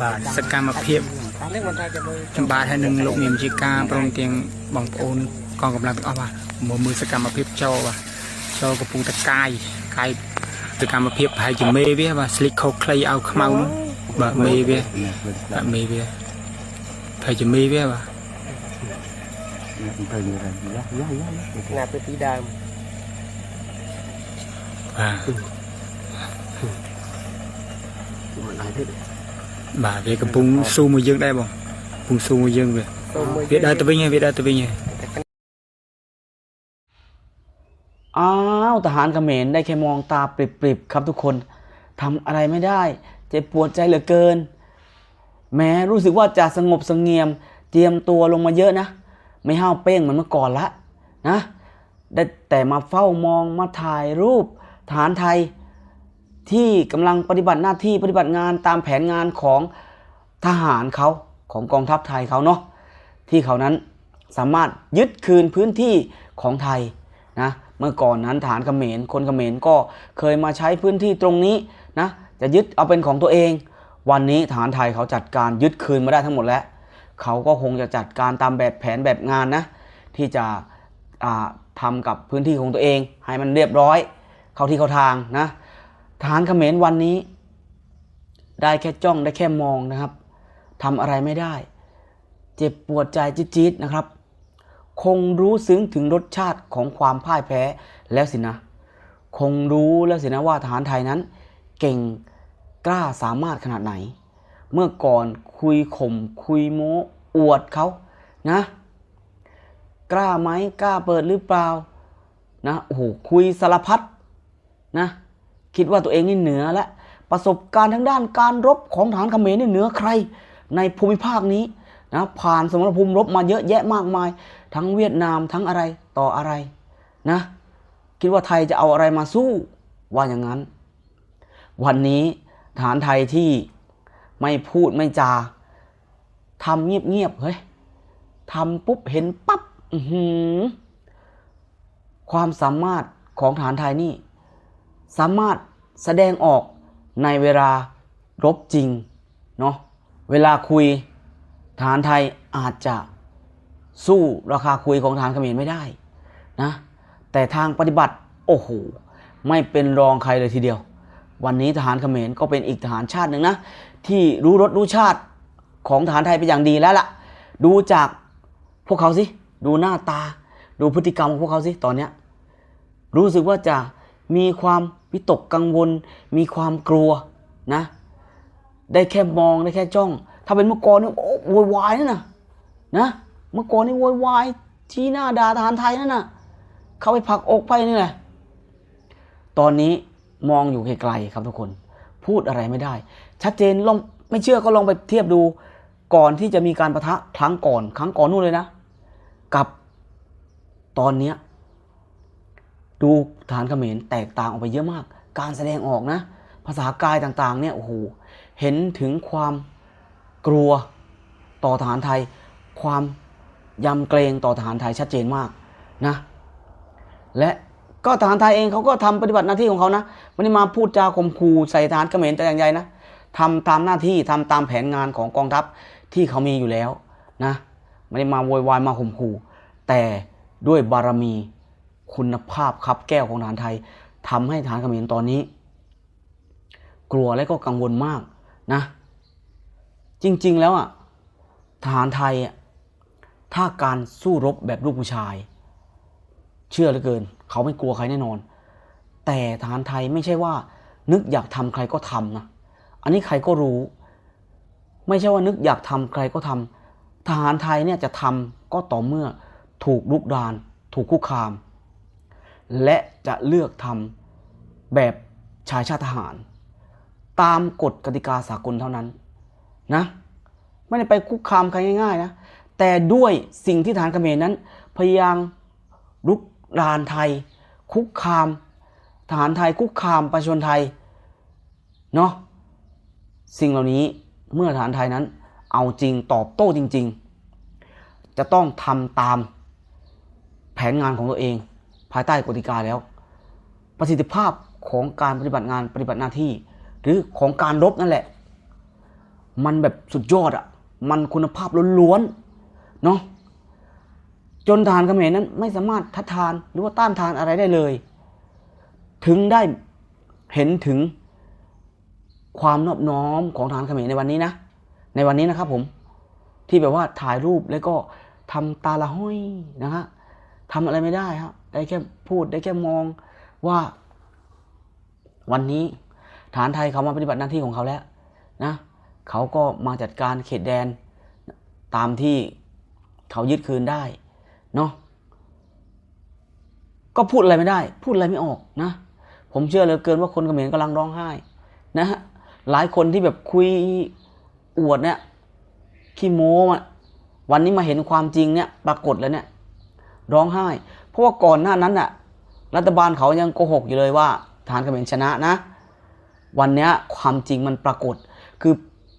បាទសកម្មភាពនេះមិនថាจะមើលចម្បាតហើយនឹងលោកនាយជាការព្រមទាំងបងប្អូនកងកម្លាំងទាំងអស់បាទមកមើលសកម្មភាពចូលបាទចូលកំពុងតែកាយកាយសកម្មភាពប្រហែលជាមេវាបាទស្លីកខោខ្លីឲ្យខ្មៅនោះបាទមេវាបាទមេវាប្រហែលជាមេវាបាទឃើញយយ៉ាយ៉ាយ៉ាយ៉ាណាទៅទីដើមបាទមិនអាចទេ បាទវាកំពុងស៊ូមួយយើងដែរបងកំពុងស៊ូមួយយើងវា សូមមើល វាដើរទៅវិញហើយវាដើរទៅវិញហើយ อ้าวทหารเขมรได้แค่มองตาปริบๆครับทุกคนทำอะไรไม่ได้ เจ็บปวดใจเหลือเกิน แม้รู้สึกว่าจะสงบสงเงียม เตรียมตัวลงมาเยอะนะ ไม่ห้าวเป้งเหมือนเมื่อก่อนละนะ ได้แต่มาเฝ้ามองมาถ่ายรูปทหารไทย ที่กำลังปฏิบัติหน้าที่ปฏิบัติงานตามแผนงานของทหารเขาของกองทัพไทยเขาเนาะที่เขานั้นสามารถยึดคืนพื้นที่ของไทยนะเมื่อก่อนนั้นฐานเขมรคนเขมรก็เคยมาใช้พื้นที่ตรงนี้นะจะยึดเอาเป็นของตัวเอง วันนี้ฐานไทยเขาจัดการยึดคืนมาได้ทั้งหมดแล้วเขาก็คงจะจัดการตามแบบแผนแบบงานนะที่จะอ่าทำกับพื้นที่ของตัวเอง ให้มันเรียบร้อย เข้าที่เข้าทางนะ ทหารเขมรวันนี้ ได้แค่จ้องได้แค่มองนะครับทำอะไรไม่ได้ เจ็บปวดใจจี๊ดๆนะครับ คงรู้ซึ้งถึงรสชาติของความพ่ายแพ้แล้วสินะ คงรู้แล้วสินะว่าทหารไทยนั้น เก่งกล้าสามารถขนาดไหน เมื่อก่อนคุยข่มคุยโม้อวดเขานะ กล้าไหมกล้าเปิดหรือเปล่านะโอ้โหคุยสารพัดนะ คิดว่าตัวเองนี่เหนือและประสบการณ์ทางด้านการรบของฐานเขมรนี่เหนือใครในภูมิภาคนี้นะผ่านสมรภูมิรบมาเยอะแยะมากมาย ทั้งเวียดนามทั้งอะไรต่ออะไรนะคิดว่าไทยจะเอาอะไรมาสู้ว่าอย่างนั้น วันนี้ฐานไทยที่ไม่พูดไม่จาทำเงียบๆเฮ้ยทำปุ๊บเห็นปั๊บอือหือความสามารถของฐานไทยนี่ สามารถแสดงออกในเวลารบจริงเนาะเวลาคุยฐานไทยอาจจะสู้ราคาคุยของฐานเขมรไม่ได้นะแต่ทางปฏิบัติโอ้โหไม่เป็นรองใครเลยทีเดียว วันนี้ทหารเขมรก็เป็นอีกทหารชาติหนึ่งนะที่รู้รสรู้ชาติของทหารไทยเป็นอย่างดีแล้วล่ะ ดูจากพวกเขาสิดูหน้าตา ดูพฤติกรรมของพวกเขาสิตอนเนี้ยรู้สึกว่าจะมีความ วิตกกังวล มีความกลัวนะ ได้แค่มองได้แค่จ้อง ถ้าเป็นเมื่อก่อนเนี่ยโอ้โวยวายนั่นนะนะ เมื่อก่อนนี่โวยวายชี้หน้าด่าทหารไทยนั่นน่ะเข้าไปผักอกไปนี่แหละตอนนี้มองอยู่ไกลๆครับทุกคน พูดอะไรไม่ได้ ชัดเจนลองไม่เชื่อก็ลองไปเทียบดูก่อนที่จะมีการประทะครั้งก่อน ครั้งก่อนนู่นเลยนะ กับตอนเนี้ย ดูฐานเขมรแตกต่างออกไปเยอะมาก การแสดงออกนะ ภาษากายต่างๆเนี่ยโอ้โหเห็นถึงความกลัวต่อทหารไทย ความยำเกรงต่อทหารไทยชัดเจนมากนะและก็ทหารไทยเองเขาก็ทำปฏิบัติหน้าที่ของเขานะไม่ได้มาพูดจาข่มขู่ใส่ทหารเขมรแต่อย่างใดนะทำตามหน้าที่ทำตามแผนงานของกองทัพที่เขามีอยู่แล้วนะไม่ได้มาโวยวายมาข่มขู่แต่ด้วยบารมี คุณภาพครับแก้วของทหารไทยทำให้ทหารเขมรตอนนี้ กลัวและก็กังวลมากนะ จริงๆแล้วอะทหารไทยอะถ้าการสู้รบแบบลูกผู้ชาย เชื่อเหลือเกิน เขาไม่กลัวใครแน่นอน แต่ทหารไทยไม่ใช่ว่า นึกอยากทำใครก็ทำนะอันนี้ใครก็รู้ ไม่ใช่ว่านึกอยากทำใครก็ทำทหารไทยเนี่ยจะทำก็ต่อเมื่อถูกลุกดาน ถูกคุกคาม และจะเลือกทำแบบชายชาติทหาร ตามกฎกติกาสากลเท่านั้นนะไม่ได้ไปคุกคามใครง่ายๆนะแต่ด้วยสิ่งที่ฐานเขมรนั้น พยายามลุกรานไทย คุกคามทหารไทยคุกคามประชาชนไทยเนาะสิ่งเหล่านี้เมื่อทหารไทยนั้น เอาจริงตอบโต้จริง ๆ จะต้องทำตามแผนงานของตัวเอง ภายใต้กติกาแล้ว ประสิทธิภาพของการปฏิบัติงานปฏิบัติหน้าที่ หรือของการรบนั่นแหละ มันแบบสุดยอดอะมันคุณภาพล้วนๆเนาะจนทหารเขมรนั้นไม่สามารถทัดทานหรือว่าต้านทานอะไรได้เลย ถึงได้เห็นถึงความนอบน้อมของทหารเขมรในวันนี้นะ ในวันนี้นะครับผมที่แบบว่าถ่ายรูปแล้วก็ทำตาละห้อยนะฮะทำอะไรไม่ได้ครับ ได้แค่พูดได้แค่มองว่าวันนี้ฐานไทยเขามาปฏิบัติหน้าที่ของเขาแล้วนะเขาก็มาจัดการเขตแดนตามที่เขายึดคืนได้เนาะก็พูดอะไรไม่ได้ พูดอะไรไม่ออกนะ ผมเชื่อเหลือเกินว่าคนเขมรกำลังร้องไห้นะฮะหลายคนที่แบบคุยอวดเนี่ยขี้โม้วันนี้มาเห็นความจริงเนี่ยปรากฏแล้วเนี่ยร้องไห้ เพราะว่าก่อนหน้านั้นน่ะรัฐบาลเขายังโกหกอยู่เลยว่าทหารเขมรชนะนะ วันนี้ความจริงมันปรากฏ คือ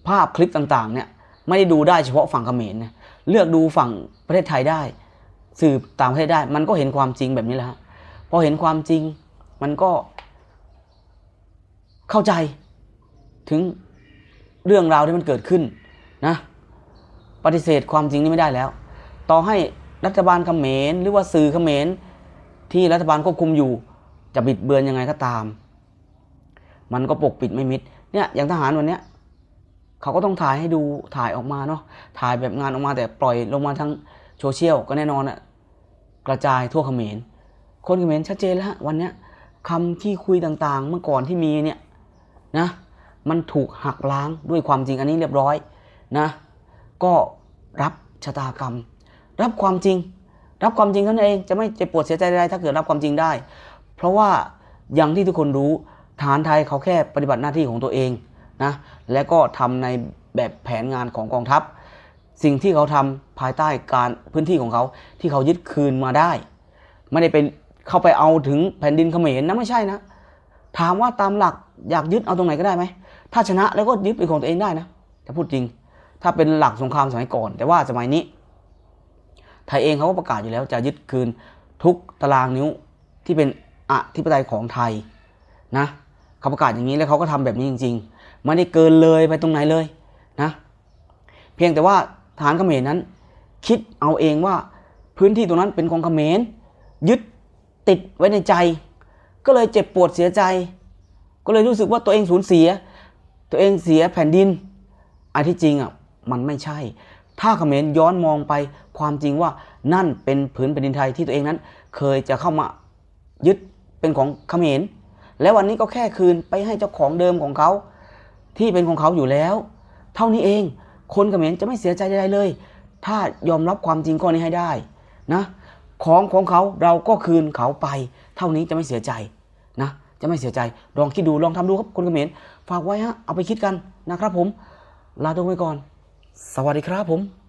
ภาพคลิปต่างๆเนี่ยไม่ได้ดูได้เฉพาะฝั่งเขมรนะเลือกดูฝั่งประเทศไทยได้ สื่อต่างประเทศได้ มันก็เห็นความจริงแบบนี้แหละฮะพอเห็นความจริงมันก็เข้าใจถึงเรื่องราวที่มันเกิดขึ้นนะปฏิเสธความจริงนี้ไม่ได้แล้ว ต่อให้ รัฐบาลเขมรหรือว่าสื่อเขมรที่รัฐบาลควบคุมอยู่ จะบิดเบือนยังไงก็ตาม มันก็ปกปิดไม่มิดเนี่ยอย่างทหารวันเนี้ยเขาก็ต้องถ่ายให้ดูถ่ายออกมาเนาะถ่ายแบบงานออกมาแต่ปล่อยลงมาทั้งโซเชียลก็แน่นอนอะกระจายทั่วเขมรคนเขมรชัดเจนแล้วฮะวันเนี้ยคำที่คุยต่างๆ เมื่อก่อนที่มีเนี่ยนะมันถูกหักล้างด้วยความจริงอันนี้เรียบร้อยนะก็รับชะตากรรม รับความจริง รับความจริงเท่านั้นเองจะไม่เจ็บปวดเสียใจใดๆถ้าเกิดรับความจริงได้ เพราะว่าอย่างที่ทุกคนรู้ฐานไทยเขาแค่ปฏิบัติหน้าที่ของตัวเองนะและก็ทำในแบบแผนงานของกองทัพ สิ่งที่เขาทำภายใต้การพื้นที่ของเขาที่เขายึดคืนมาได้ ไม่ได้เป็นเข้าไปเอาถึงแผ่นดินเขมรนะไม่ใช่นะ ถามว่าตามหลักอยากยึดเอาตรงไหนก็ได้ไหมถ้าชนะแล้วก็ยึดเป็นของตัวเองได้นะถ้าพูดจริง ถ้าเป็นหลักสงครามสมัยก่อน แต่ว่าสมัยนี้ ไทยเองเขาก็ประกาศอยู่แล้วจะยึดคืนทุกตารางนิ้วที่เป็นอธิปไตยของไทยนะเขาประกาศอย่างนี้แล้วเขาก็ทำแบบนี้จริงๆไม่ได้เกินเลยไปตรงไหนเลยนะเพียงแต่ว่าทหารเขมรนั้น คิดเอาเองว่าพื้นที่ตรงนั้นเป็นของเขมรยึดติดไว้ในใจ ก็เลยเจ็บปวดเสียใจ ก็เลยรู้สึกว่าตัวเองสูญเสีย ตัวเองเสียแผ่นดินอันที่จริงอะมันไม่ใช่ ถ้าเขมรย้อนมองไปความจริงว่านั่นเป็นผืนแผ่นดินไทยที่ตัวเองนั้น เคยจะเข้ามายึดเป็นของเขมร และวันนี้ก็แค่คืนไปให้เจ้าของเดิมของเขา ที่เป็นของเขาอยู่แล้ว เท่านี้เองคนเขมรจะไม่เสียใจใดๆเลย ถ้ายอมรับความจริงข้อนี้ให้ได้นะของของเขาเราก็คืนเขาไป เท่านี้จะไม่เสียใจนะจะไม่เสียใจลองคิดดูลองทำดูครับคนเขมรฝากไว้ฮะเอาไปคิดกันนะครับผมลาทุกไปก่อน สวัสดีครับผม